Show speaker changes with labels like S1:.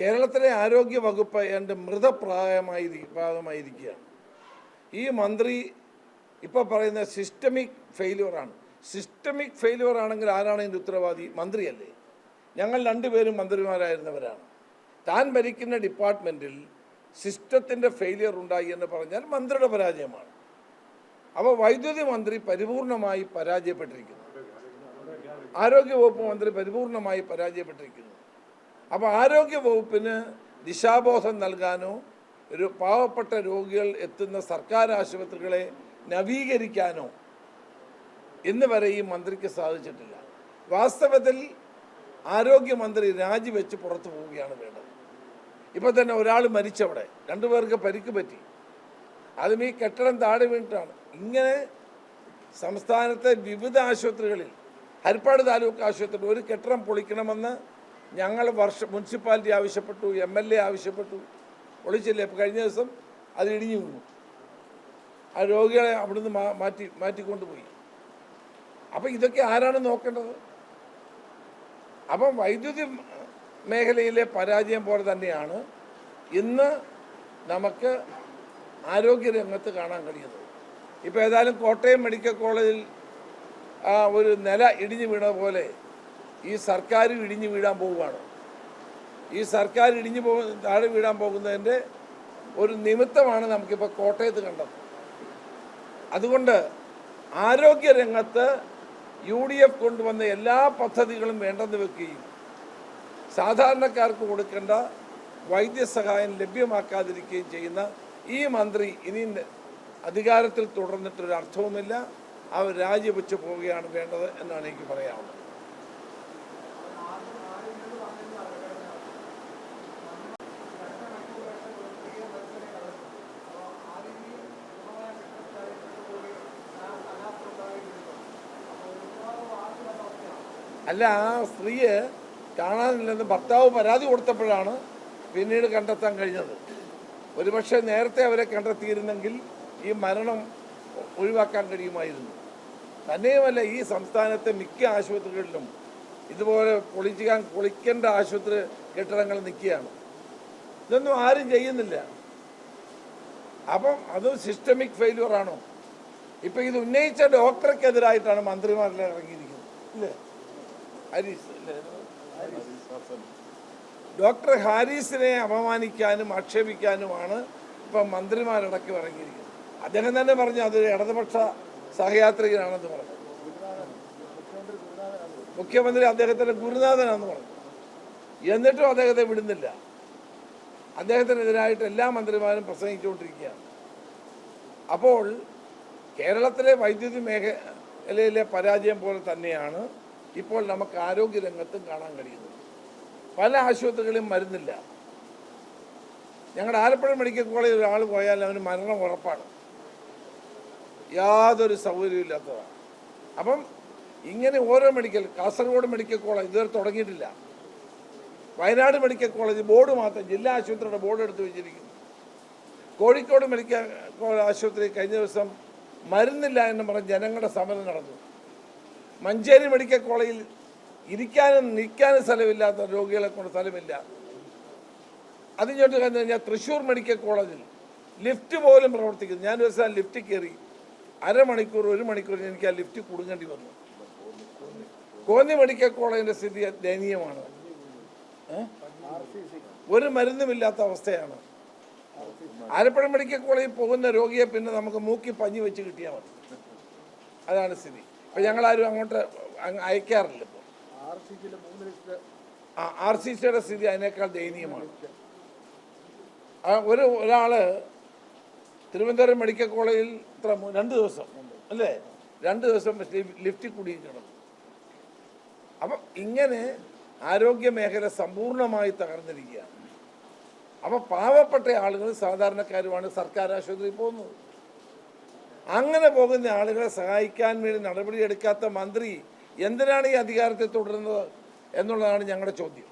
S1: കേരളത്തിലെ ആരോഗ്യ വകുപ്പ് എന്റെ മൃതപ്രായമായി പ്രായമായിരിക്കുകയാണ് ഈ മന്ത്രി ഇപ്പോൾ പറയുന്ന സിസ്റ്റമിക് ഫെയിലുവറാണ് സിസ്റ്റമിക് ഫെയിലുവർ ആണെങ്കിൽ ആരാണ് ഇതിന്റെ ഉത്തരവാദി? മന്ത്രിയല്ലേ. ഞങ്ങൾ രണ്ടുപേരും മന്ത്രിമാരായിരുന്നവരാണ്. താൻ ഭരിക്കുന്ന ഡിപ്പാർട്ട്മെന്റിൽ സിസ്റ്റത്തിന്റെ ഫെയിലിയർ ഉണ്ടായി എന്ന് പറഞ്ഞാൽ മന്ത്രിയുടെ പരാജയമാണ്. അപ്പോൾ വൈദ്യുതി മന്ത്രി പരിപൂർണമായി പരാജയപ്പെട്ടിരിക്കുന്നു. ആരോഗ്യവകുപ്പ് മന്ത്രി പരിപൂർണമായി പരാജയപ്പെട്ടിരിക്കുന്നു. അപ്പോൾ ആരോഗ്യ വകുപ്പിന് ദിശാബോധം നൽകാനോ ഒരു പാവപ്പെട്ട രോഗികൾ എത്തുന്ന സർക്കാർ ആശുപത്രികളെ നവീകരിക്കാനോ ഇന്ന് വരെ ഈ മന്ത്രിക്ക് സാധിച്ചിട്ടില്ല. വാസ്തവത്തിൽ ആരോഗ്യമന്ത്രി രാജിവെച്ച് പുറത്തു പോവുകയാണ് വേണ്ടത്. ഇപ്പോൾ തന്നെ ഒരാൾ മരിച്ചവിടെ രണ്ടുപേർക്ക് പരിക്ക് പറ്റി. അതും ഈ കെട്ടിടം താഴെ വീണിട്ടാണ്. ഇങ്ങനെ സംസ്ഥാനത്തെ വിവിധ ആശുപത്രികളിൽ ഹരിപ്പാട് താലൂക്ക് ആശുപത്രിയിൽ ഒരു കെട്ടിടം പൊളിക്കണമെന്ന് ഞങ്ങൾ വർഷ മുനിസിപ്പാലിറ്റി ആവശ്യപ്പെട്ടു എം എൽ എ ആവശ്യപ്പെട്ടു. ഒളിച്ചില്ലേ? കഴിഞ്ഞ ദിവസം അത് ഇടിഞ്ഞു വീണു. ആ രോഗികളെ അവിടുന്ന് മാറ്റി മാറ്റിക്കൊണ്ടുപോയി. അപ്പം ഇതൊക്കെ ആരാണ് നോക്കേണ്ടത്? അപ്പം വൈദ്യുതി മേഖലയിലെ പരാജയം പോലെ തന്നെയാണ് ഇന്ന് നമുക്ക് ആരോഗ്യരംഗത്ത് കാണാൻ കഴിയുന്നത്. ഇപ്പോൾ ഏതായാലും കോട്ടയം മെഡിക്കൽ കോളേജിൽ ഒരു നില ഇടിഞ്ഞു വീണ പോലെ ഈ സർക്കാർ ഇടിഞ്ഞു വീഴാൻ പോവുകയാണ്. ഈ സർക്കാർ ഇടിഞ്ഞു പോ താഴെ വീഴാൻ പോകുന്നതിന്റെ ഒരു നിമിത്തമാണ് നമുക്കിപ്പോൾ കോട്ടയത്ത് കണ്ടത്. അതുകൊണ്ട് ആരോഗ്യരംഗത്ത് യു ഡി എഫ് കൊണ്ടുവന്ന എല്ലാ പദ്ധതികളും വേണ്ടെന്ന് വെക്കുകയും സാധാരണക്കാർക്ക് കൊടുക്കേണ്ട വൈദ്യസഹായം ലഭ്യമാക്കാതിരിക്കുകയും ചെയ്യുന്ന ഈ മന്ത്രി ഇനി അധികാരത്തിൽ തുടർന്നിട്ടൊരു അർത്ഥവുമില്ല അവർ രാജിവെച്ച് പോവുകയാണ് വേണ്ടത് എന്നാണ് എനിക്ക് പറയാവുന്നത് അല്ല ആ സ്ത്രീയെ കാണാനില്ലെന്ന് ഭർത്താവ് പരാതി കൊടുത്തപ്പോഴാണ് പിന്നീട് കണ്ടെത്താൻ കഴിഞ്ഞത്. ഒരുപക്ഷെ നേരത്തെ അവരെ കണ്ടെത്തിയിരുന്നെങ്കിൽ ഈ മരണം ഒഴിവാക്കാൻ കഴിയുമായിരുന്നു. തന്നെയുമല്ല ഈ സംസ്ഥാനത്തെ മിക്ക ആശുപത്രികളിലും ഇതുപോലെ പൊളിക്കാൻ പൊളിക്കേണ്ട ആശുപത്രി കെട്ടിടങ്ങൾ നിൽക്കുകയാണ്. ഇതൊന്നും ആരും ചെയ്യുന്നില്ല. അപ്പം അത് സിസ്റ്റമിക് ഫെയിലുവർ ആണോ? ഇപ്പം ഇത് ഉന്നയിച്ച ഡോക്ടർക്കെതിരായിട്ടാണ് മന്ത്രിമാരെല്ലാം ഇറങ്ങിയിരിക്കുന്നത്. ഇല്ലേ? ഹരീസ്? ഡോക്ടർ ഹാരിസിനെ അപമാനിക്കാനും ആക്ഷേപിക്കാനുമാണ് ഇപ്പം മന്ത്രിമാരടക്കം ഇറങ്ങിയിരിക്കുന്നത്. അദ്ദേഹം തന്നെ പറഞ്ഞു അതൊരു ഇടതുപക്ഷ സഹയാത്രികനാണെന്ന് പറഞ്ഞു. മുഖ്യമന്ത്രി അദ്ദേഹത്തിന്റെ ഗുരുനാഥനാണെന്ന് പറഞ്ഞു. എന്നിട്ടും അദ്ദേഹത്തെ വിടുന്നില്ല. അദ്ദേഹത്തിനെതിരായിട്ട് എല്ലാ മന്ത്രിമാരും പ്രസംഗിച്ചുകൊണ്ടിരിക്കുകയാണ്. അപ്പോൾ കേരളത്തിലെ വൈദ്യുതി മേഖലയിലെ പരാജയം പോലെ തന്നെയാണ് ഇപ്പോൾ നമുക്ക് ആരോഗ്യരംഗത്തും കാണാൻ കഴിയുന്നു. പല ആശുപത്രികളിലും മരുന്നില്ല. ഞങ്ങളുടെ ആലപ്പുഴ മെഡിക്കൽ കോളേജിൽ ഒരാൾ പോയാൽ അവന് മരണം ഉറപ്പാണ്. യാതൊരു സൗകര്യവും ഇല്ലാത്തതാണ്. അപ്പം ഇങ്ങനെ ഓരോ മെഡിക്കൽ കാസർഗോഡ് മെഡിക്കൽ കോളേജ് ഇതുവരെ തുടങ്ങിയിട്ടില്ല. വയനാട് മെഡിക്കൽ കോളേജ് ബോർഡ് മാത്രം ജില്ലാ ആശുപത്രിയുടെ ബോർഡ് എടുത്തു വെച്ചിരിക്കുന്നു. കോഴിക്കോട് മെഡിക്കൽ ആശുപത്രി കഴിഞ്ഞ ദിവസം മരുന്നില്ല എന്ന് പറഞ്ഞ് ജനങ്ങളുടെ സമരം നടന്നു. മഞ്ചേരി മെഡിക്കൽ കോളേജിൽ ഇരിക്കാനും നിൽക്കാനും സ്ഥലമില്ലാത്ത രോഗികളെ കൊണ്ട് സ്ഥലമില്ല. അതിങ്ങോട്ട് കഴിഞ്ഞ് കഴിഞ്ഞാൽ തൃശ്ശൂർ മെഡിക്കൽ കോളേജിൽ ലിഫ്റ്റ് പോലും പ്രവർത്തിക്കുന്നു. ഞാൻ ഒരു ദിവസം ലിഫ്റ്റ് കയറി. അരമണിക്കൂർ ഒരു മണിക്കൂർ എനിക്ക് ആ ലിഫ്റ്റ് കുടുങ്ങേണ്ടി വന്നു. കോന്നി മെഡിക്കൽ കോളേജിന്റെ സ്ഥിതി ദയനീയമാണ്? ഒരു മരുന്നുമില്ലാത്ത അവസ്ഥയാണ്. ആലപ്പുഴ മെഡിക്കൽ കോളേജിൽ പോകുന്ന രോഗിയെ പിന്നെ നമുക്ക് മൂക്കി പഞ്ഞി വെച്ച് കിട്ടിയാൽ മതി. അതാണ് സ്ഥിതി. ഇപ്പം ഞങ്ങളാരും അങ്ങോട്ട് അങ്ങ് അയക്കാറില്ല ഇപ്പോൾ ആർ സി സിയുടെ സ്ഥിതി അതിനേക്കാൾ ദയനീയമാണ്. ഒരു ഒരാൾ തിരുവനന്തപുരം മെഡിക്കൽ കോളേജിൽ ഇത്ര രണ്ട് ദിവസം അല്ലേ? രണ്ട് ദിവസം ലിഫ്റ്റിൽ കൂടി കിടന്നു. അപ്പം ഇങ്ങനെ ആരോഗ്യ മേഖല സമ്പൂർണമായി തകർന്നിരിക്കുകയാണ്. അപ്പോൾ പാവപ്പെട്ട ആളുകൾ സാധാരണക്കാരുമാണ് സർക്കാർ ആശുപത്രിയിൽ പോകുന്നത്. അങ്ങനെ പോകുന്ന ആളുകളെ സഹായിക്കാൻ വേണ്ടി നടപടിയെടുക്കാത്ത മന്ത്രി എന്തിനാണ് ഈ അധികാരത്തെ തുടരുന്നത് എന്നുള്ളതാണ് ഞങ്ങളുടെ ചോദ്യം.